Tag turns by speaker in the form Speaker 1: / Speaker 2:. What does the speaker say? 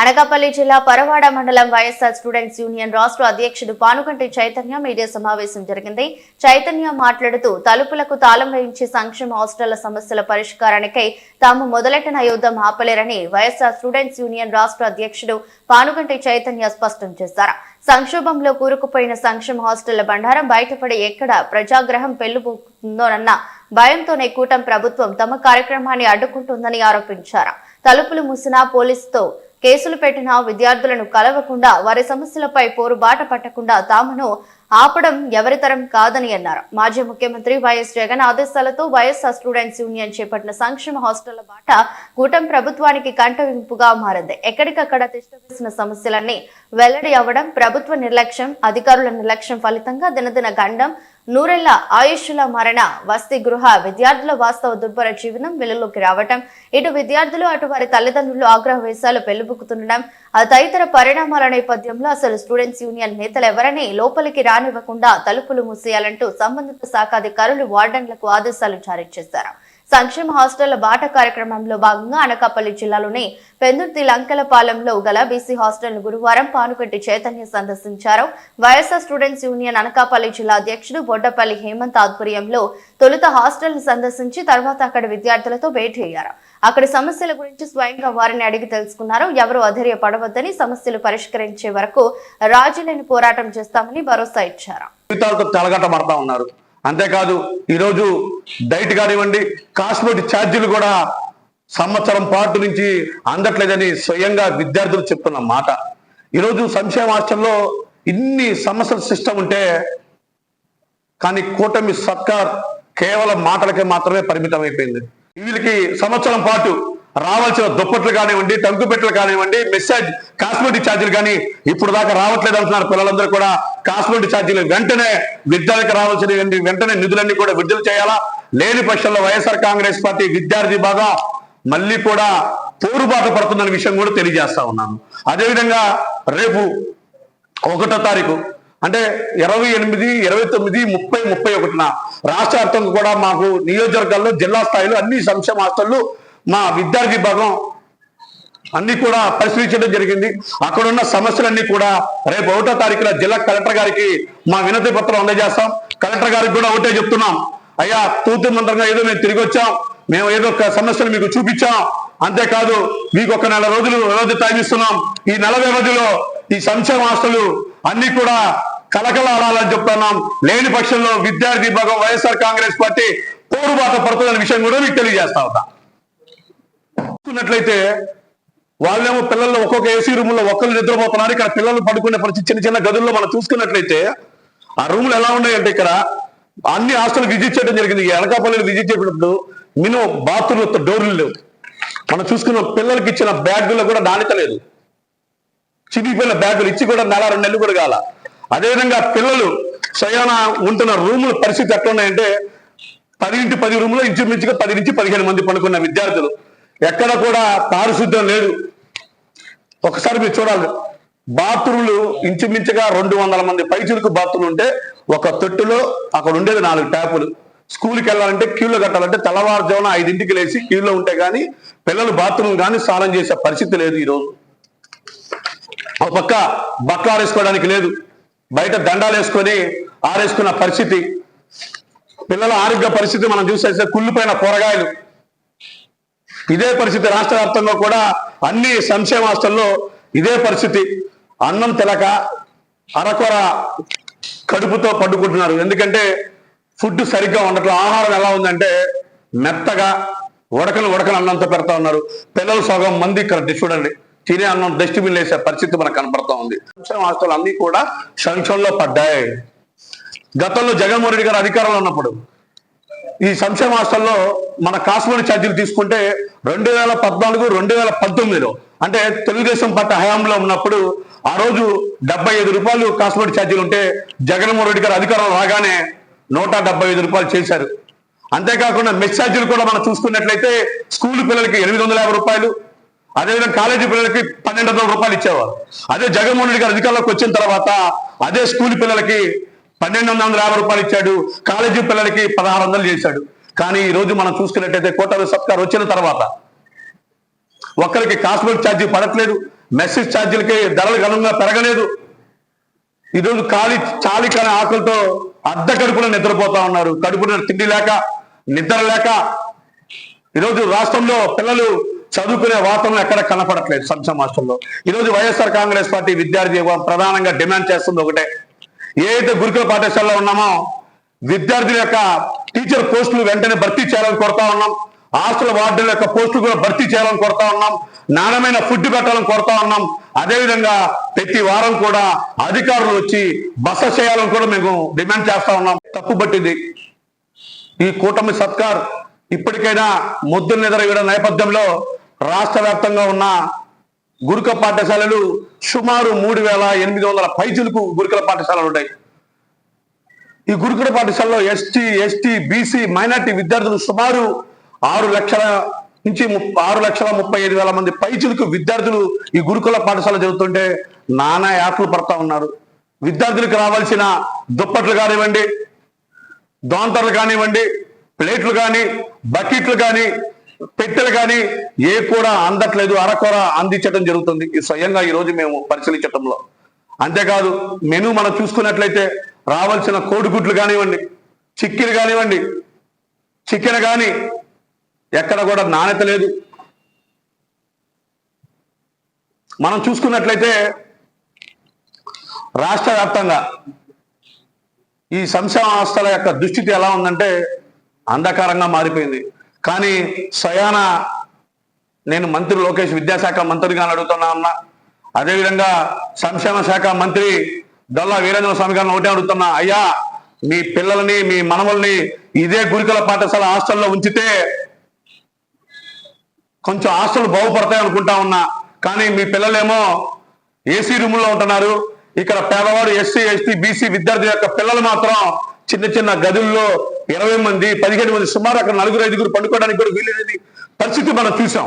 Speaker 1: అనకాపల్లి జిల్లా పరవాడ మండలం YSR students union రాష్ట్ర అధ్యక్షుడు పానుగంటి చైతన్య మీడియా సమావేశం జరిగింది. చైతన్య మాట్లాడుతూ తలుపులకు తాళం వేయించి సంక్షేమ హాస్టళ్ళ సమస్యల పరిష్కారానికై తాము మొదలెట్టిన యుద్ధం ఆపలేరని వైఎస్ఆర్ స్టూడెంట్స్ యూనియన్ రాష్ట్ర అధ్యక్షుడు పానుగంటి చైతన్య స్పష్టం చేశారు. సంక్షోభంలో కూరుకుపోయిన సంక్షేమ హాస్టళ్ళ బండారం బయటపడి ఎక్కడ ప్రజాగ్రహం పెళ్ళిపోతుందోనన్న భయంతోనే కూటమి ప్రభుత్వం తమ కార్యక్రమాన్ని అడ్డుకుంటుందని ఆరోపించారు. తలుపులు మూసినా పోలీసుతో కేసులు పెట్టిన విద్యార్థులను కలవకుండా వారి సమస్యలపై పోరుబాట పట్టకుండా తామును ఆపడం ఎవరితరం కాదని అన్నారు. మాజీ ముఖ్యమంత్రి వైఎస్ జగన్ ఆదేశాలతో వైఎస్ఆర్ స్టూడెంట్స్ యూనియన్ చేపట్టిన సంక్షేమ హాస్టళ్ళ బాట కూటమి ప్రభుత్వానికి కంటవింపుగా మారింది. ఎక్కడికక్కడ తిష్టవేసిన సమస్యలన్నీ వెల్లడి అవ్వడం ప్రభుత్వ నిర్లక్ష్యం అధికారుల నిర్లక్ష్యం ఫలితంగా దినదిన గండం నూరెళ్ళ ఆయుష్ల మరణ వసతి గృహ విద్యార్థుల వాస్తవ దుర్భర జీవనం వెలుగులోకి రావటం ఇటు విద్యార్థులు అటు వారి తల్లిదండ్రులు ఆగ్రహ వేశాలు పెళ్ళిబుకుతుండడం ఆ తదితర పరిణామాల నేపథ్యంలో అసలు స్టూడెంట్స్ యూనియన్ నేతలు ఎవరని లోపలికి రానివ్వకుండా తలుపులు మూసేయాలంటూ సంబంధిత శాఖ అధికారులు వార్డన్లకు ఆదేశాలు జారీ చేశారు. సంక్షేమ హాస్టళ్ళ బాట కార్యక్రమంలో భాగంగా అనకాపల్లి జిల్లాలోని పెందుర్తి లంకలపాలెంలో గల బీసీ హాస్టల్ను గురువారం పానుగంటి చైతన్య సందర్శించారు. వైఎస్ఆర్ స్టూడెంట్స్ యూనియన్ అనకాపల్లి జిల్లా అధ్యక్షుడు బొడ్డపల్లి హేమంత్ ఆధ్వర్యంలో తొలుత హాస్టల్ను సందర్శించి తర్వాత అక్కడ విద్యార్థులతో భేటీ అయ్యారు. అక్కడ సమస్యల గురించి స్వయంగా వారిని అడిగి తెలుసుకున్నారు. ఎవరు అధైర్య పడవద్దని సమస్యలు పరిష్కరించే వరకు రాజీలేని పోరాటం చేస్తామని భరోసా ఇచ్చారు.
Speaker 2: ఉన్నారు. అంతేకాదు ఈరోజు డైట్ కానివ్వండి కాస్మెటిక్ ఛార్జీలు కూడా సంవత్సరం పాటు నుంచి అందట్లేదని స్వయంగా విద్యార్థులు చెప్తున్న మాట. ఈరోజు సంక్షేమ హాస్టల్లో ఇన్ని సమస్యల సిస్టమ్ ఉంటే కానీ కూటమి సర్కార్ కేవలం మాటలకే మాత్రమే పరిమితం అయిపోయింది వీళ్ళకి సంవత్సరం పాటు రావాల్సిన దుప్పట్లు కానివ్వండి టంకు పెట్టలు కానివ్వండి మెసేజ్ కాస్మెటిక్ ఛార్జీలు కానీ ఇప్పుడు దాకా రావట్లేదు అంటున్నారు పిల్లలందరూ కూడా. కాస్మెటిక్ ఛార్జీలు వెంటనే విద్యార్థికి రావాల్సిన వెంటనే నిధులన్నీ కూడా విడుదల చేయాలా? లేని పక్షంలో వైఎస్ఆర్ కాంగ్రెస్ పార్టీ విద్యార్థి బాగా మళ్ళీ కూడా పోరుబాట పడుతుందనే విషయం కూడా తెలియజేస్తా ఉన్నాను. అదేవిధంగా రేపు ఒకటో తారీఖు అంటే ఇరవై ఎనిమిది ఇరవై తొమ్మిది ముప్పై ముప్పై ఒకటిన రాష్ట్ర వ్యాప్తంగా కూడా మాకు నియోజకవర్గాల్లో జిల్లా స్థాయిలో అన్ని సంక్షేమ హాస్టళ్ళు మా విద్యార్థి విభాగం అన్ని కూడా పరిశీలించడం జరిగింది. అక్కడ ఉన్న సమస్యలన్నీ కూడా రేపు ఒకటో తారీఖున జిల్లా కలెక్టర్ గారికి మా వినతి పత్రం అందజేస్తాం. కలెక్టర్ గారికి కూడా ఒకటే చెప్తున్నాం. అయ్యా తూతు మంత్రంగా ఏదో మేము తిరిగి వచ్చాం. మేము ఏదో ఒక సమస్యలు మీకు చూపించాం. అంతేకాదు మీకు ఒక నెల రోజులు వ్యవధి టైం ఇస్తున్నాం. ఈ నెల వ్యవధిలో ఈ సంక్షేమ ఆస్తులు అన్ని కూడా కలకలాడాలని చెప్తున్నాం. లేని పక్షంలో విద్యార్థి విభాగం వైఎస్ఆర్ కాంగ్రెస్ పార్టీ పోరుబాట పడుతుందనే విషయం కూడా మీకు తెలియజేస్తా ఉంటా చూసుకున్నట్లయితే వాళ్ళేమో పిల్లలు ఒక్కొక్క ఏసీ రూమ్లో ఒక్కరు నిద్రపోతున్నారు. ఇక్కడ పిల్లలు పడుకునే పరిస్థితి చిన్న చిన్న గదుల్లో మనం చూసుకున్నట్లయితే ఆ రూమ్లు ఎలా ఉన్నాయంటే ఇక్కడ అన్ని హాస్టల్ విజిట్ చేయడం జరిగింది. ఎనకాపల్లిని విజిట్ చేసినప్పుడు మినిమం బాత్రూమ్ డోర్లు లేవు. మనం చూసుకున్న పిల్లలకి ఇచ్చిన బ్యాగుల్లో కూడా నాణ్యత లేదు చిరిగిపోయిన బ్యాగులు ఇచ్చి కూడా నెల రెండు నెలలు కూడా కాల. అదేవిధంగా పిల్లలు స్వయాన ఉంటున్న రూముల పరిస్థితి ఎట్లా ఉన్నాయంటే పది ఇంటి పది రూములో ఇంచుమించుగా పది నుంచి పదిహేను మంది పడుకున్న విద్యార్థులు. ఎక్కడ కూడా పారిశుద్ధ్యం లేదు. ఒకసారి మీరు చూడాలి. బాత్రూమ్లు ఇంచుమించుగా రెండు వందల మంది పైచులకు బాత్రూమ్ ఉంటే ఒక తొట్టులో అక్కడ ఉండేది నాలుగు ట్యాపులు. స్కూల్కి వెళ్ళాలంటే క్యూలో కట్టాలంటే తెల్లవారుజామున ఐదింటికి లేచి క్యూలో ఉంటే కానీ పిల్లలు బాత్రూమ్ కానీ స్నానం చేసే పరిస్థితి లేదు ఈరోజు ఒక పక్క బక్క ఆరేసుకోవడానికి లేదు. బయట దండాలు వేసుకొని ఆరేసుకున్న పరిస్థితి. పిల్లల ఆరోగ్య పరిస్థితి మనం చూసేస్తే కుళ్ళిపోయిన కూరగాయలు. ఇదే పరిస్థితి రాష్ట్ర వ్యాప్తంగా కూడా అన్ని సంక్షేమ హాస్టల్లో ఇదే పరిస్థితి. అన్నం తెలక అరకొర కడుపుతో పడుకుంటున్నారు. ఎందుకంటే ఫుడ్ సరిగ్గా ఉండట్లేదు ఆహారం ఎలా ఉందంటే మెత్తగా ఉడకలు ఉడకలు అన్నంతో పెడతా ఉన్నారు. పిల్లలు సగం మంది ఇక్కడ చూడండి. తినే అన్నం డస్ట్బిన్ వేసే పరిస్థితి మనకు కనపడతా ఉంది. సంక్షేమ హాస్టల్ అన్ని కూడా సంక్షంలో పడ్డాయి. గతంలో జగన్మోహన్ రెడ్డి గారు అధికారంలో ఉన్నప్పుడు ఈ సంక్షేమ హాస్టల్లో మన కాస్మోని ఛార్జీలు తీసుకుంటే రెండు వేల పద్నాలుగు రెండు వేల పంతొమ్మిదిలో అంటే తెలుగుదేశం పార్టీ హయాంలో ఉన్నప్పుడు ఆ రోజు డెబ్బై ఐదు రూపాయలు కాస్మోటి ఛార్జీలు ఉంటే జగన్మోహన్ రెడ్డి గారు అధికారం రాగానే నూట డెబ్బై ఐదు రూపాయలు చేశారు. అంతేకాకుండా మెస్ ఛార్జీలు కూడా మనం చూసుకున్నట్లయితే స్కూల్ పిల్లలకి ఎనిమిది వందల యాభై రూపాయలు అదేవిధంగా కాలేజీ పిల్లలకి పన్నెండు వందల రూపాయలు ఇచ్చేవారు. అదే జగన్మోహన్ రెడ్డి గారు అధికారంలోకి వచ్చిన తర్వాత అదే స్కూల్ పిల్లలకి పన్నెండు వందల యాభై రూపాయలు ఇచ్చాడు. కాలేజీ పిల్లలకి పదహారు వందలు చేశాడు. కానీ ఈ రోజు మనం చూసుకున్నట్టయితే కోటాలు సర్కార్ వచ్చిన తర్వాత ఒక్కరికి కాస్మెటిక్ ఛార్జీ పడట్లేదు. మెసేజ్ ఛార్జీలకి ధరలు ఘనంగా పెరగలేదు. ఈరోజు ఖాళీ చాలి కాని ఆకలితో అర్ధ కడుపున నిద్రపోతా ఉన్నారు. కడుపున తిండి లేక నిద్ర లేక. ఈరోజు రాష్ట్రంలో పిల్లలు చదువుకునే వాతావరణం ఎక్కడ కనపడట్లేదు సంక్షేమ రాష్ట్రంలో. ఈరోజు వైఎస్ఆర్ కాంగ్రెస్ పార్టీ విద్యార్థి ప్రధానంగా డిమాండ్ చేస్తుంది ఒకటే. ఏదైతే గురుకుల పాఠశాలలో ఉన్నామో విద్యార్థుల యొక్క టీచర్ పోస్టులు వెంటనే భర్తీ చేయాలని కోరుతా ఉన్నాం. హాస్టల్ వార్డుల యొక్క పోస్టులు కూడా భర్తీ చేయాలని కోరుతా ఉన్నాం. నాణ్యమైన ఫుడ్ పెట్టాలని కోరుతా ఉన్నాం. అదేవిధంగా ప్రతి వారం కూడా అధికారులు వచ్చి బస చేయాలని కూడా మేము డిమాండ్ చేస్తా ఉన్నాం. తప్పు పట్టింది. ఈ కూటమి సర్కార్ ఇప్పటికైనా ముద్దు నిద్ర నేపథ్యంలో రాష్ట్ర వ్యాప్తంగా ఉన్న గురుక పాఠశాలలు సుమారు మూడు వేల ఎనిమిది వందల పైచులకు గురుకుల పాఠశాలలు ఉన్నాయి ఈ గురుకుల పాఠశాలలో ఎస్టీ ఎస్టీ బీసీ మైనార్టీ విద్యార్థులు సుమారు ఆరు లక్షల నుంచి ఆరు లక్షల ముప్పై ఐదు వేల మంది పైచులకు విద్యార్థులు ఈ గురుకుల పాఠశాల చదువుతుంటే నానా యాత్రలు పడతా ఉన్నారు. విద్యార్థులకు రావాల్సిన దుప్పట్లు కానివ్వండి దోంతర్లు కానివ్వండి ప్లేట్లు కానీ బకెట్లు కానీ పెట్టెలు కానీ ఏ కూడా అందట్లేదు అరకొర అందించడం జరుగుతుంది. ఇది స్వయంగా ఈ రోజు మేము పరిశీలించటంలో. అంతేకాదు మెను మనం చూసుకున్నట్లయితే రావాల్సిన కోడిగుడ్లు కానివ్వండి చిక్కిలు కానివ్వండి చికెన్ కానీ ఎక్కడ కూడా నాణ్యత లేదు. మనం చూసుకున్నట్లయితే రాష్ట్ర వ్యాప్తంగా ఈ సంక్షేమ వ్యవస్థల యొక్క దుస్థితి ఎలా ఉందంటే అంధకారంగా మారిపోయింది. కానీ సయాన నేను మంత్రి లోకేష్ విద్యాశాఖ మంత్రిగా అడుగుతున్నా ఉన్నా అదేవిధంగా సంక్షేమ శాఖ మంత్రి దొల్లా వీరేంద్ర స్వామి గారిని ఒకటే అడుగుతున్నా అయ్యా మీ పిల్లల్ని మీ మనవల్ని ఇదే గురుకుల పాఠశాల హాస్టల్లో ఉంచితే కొంచెం హాస్టల్ బాగుపడతాయి అనుకుంటా ఉన్నా. కానీ మీ పిల్లలేమో ఏసీ రూముల్లో ఉంటున్నారు. ఇక్కడ పేదవాడు ఎస్సీ ఎస్టీ బీసీ విద్యార్థి యొక్క పిల్లలు మాత్రం చిన్న చిన్న గదుల్లో ఇరవై మంది పదిహేను మంది సుమారు అక్కడ నలుగురు ఐదుగురు పండుకోవడానికి కూడా వీలైనది పరిస్థితి మనం చూసాం